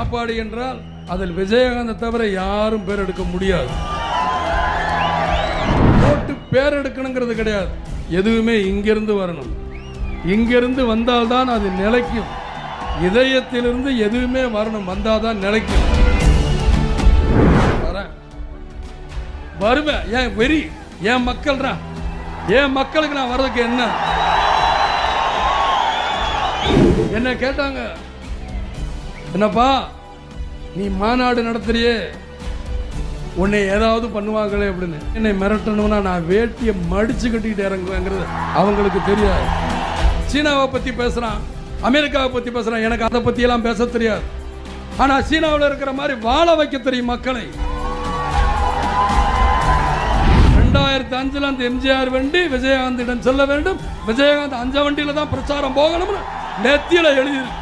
சாப்பாடு என்றால் அதில் விஜயகாந்தை தவிர யாரும் பேர் எடுக்க முடியாது. போட்டு பேர் எடுக்கணுங்கிறது கிடையாது. எதுவுமே இங்கிருந்து வரணும். இங்கிருந்து வந்தால்தான் அது நிலைக்கும். இதயத்திலிருந்து எதுவுமே வரணும். வந்தாதான் நிலைக்கும். வரேன். வருவேன். ஏன் வெறி? என் மக்கள்ரா? என் மக்களுக்கு நான் வர்றதுக்கு என்ன? என்ன கேட்டாங்க. என்னப்பா நீ மாநாடு நடத்துறியே? உன்னை ஏதாவது பண்ணுவாங்களே அப்படின்னு. என்னை மிரட்டணும்னா நான் வேட்டியை மடிச்சு கட்டிக்கிட்டு இறங்குவேங்கிறது அவங்களுக்கு தெரியாது. சீனாவை பத்தி பேசுறான் அமெரிக்காவை பத்தி பேசுறான் எனக்கு அதை பத்தி எல்லாம் பேச தெரியாது. ஆனா சீனாவில் இருக்கிற மாதிரி வாழ வைக்க தெரியும் மக்களை. ரெண்டாயிரத்தி அஞ்சுல அந்த எம்ஜிஆர் வண்டி விஜயகாந்திடம் செல்ல வேண்டும். விஜயகாந்த் அஞ்ச வண்டியில தான் பிரச்சாரம் போகணும்னு நெத்தியில எழுதியிருக்கு.